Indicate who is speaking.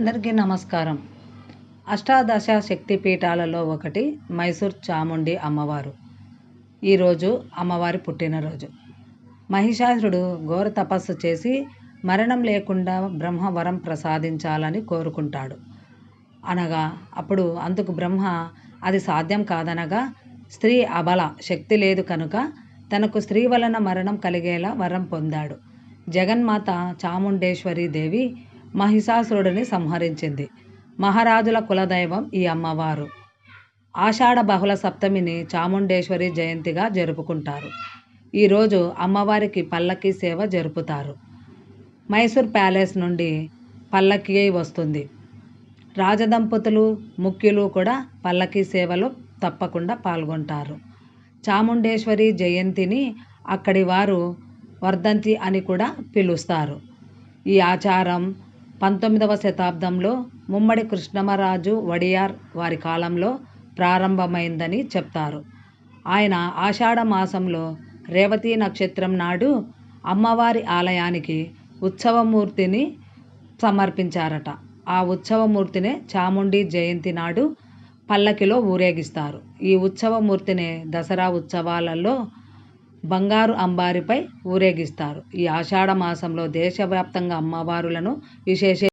Speaker 1: అందరికీ నమస్కారం. అష్టాదశ శక్తిపీఠాలలో ఒకటి మైసూర్ చాముండి అమ్మవారు. ఈరోజు అమ్మవారి పుట్టినరోజు. మహిషాసురుడు ఘోర తపస్సు చేసి మరణం లేకుండా బ్రహ్మవరం ప్రసాదించాలని కోరుకుంటాడు. అనగా అప్పుడు అందుకు బ్రహ్మ అది సాధ్యం కాదనగా స్త్రీ అబల శక్తి లేదు కనుక తనకు స్త్రీ వలన మరణం కలిగేలా వరం పొందాడు. జగన్మాత చాముండేశ్వరి దేవి మహిషాసురుడిని సంహరించింది. మహారాజుల కులదైవం ఈ అమ్మవారు. ఆషాఢ బహుళ సప్తమిని చాముండేశ్వరి జయంతిగా జరుపుకుంటారు. ఈరోజు అమ్మవారికి పల్లకి సేవ జరుపుతారు. మైసూర్ ప్యాలెస్ నుండి పల్లకి వస్తుంది. రాజదంపతులు ముఖ్యులు కూడా పల్లకి సేవలో తప్పకుండా పాల్గొంటారు. చాముండేశ్వరి జయంతిని అక్కడి వారు వర్ధంతి అని కూడా పిలుస్తారు. ఈ ఆచారం పంతొమ్మిదవ శతాబ్దంలో ముమ్మడి కృష్ణమరాజు వడియార్ వారి కాలంలో ప్రారంభమైందని చెప్తారు. ఆయన ఆషాఢ మాసంలో రేవతి నక్షత్రం నాడు అమ్మవారి ఆలయానికి ఉత్సవమూర్తిని సమర్పించారట. ఆ ఉత్సవమూర్తినే చాముండి జయంతి నాడు పల్లకిలో ఊరేగిస్తారు. ఈ ఉత్సవమూర్తినే దసరా ఉత్సవాలలో బంగారు అంబారిపై ఊరేగిస్తారు. ఈ ఆషాఢ మాసంలో దేశవ్యాప్తంగా అమ్మవారులను విశేష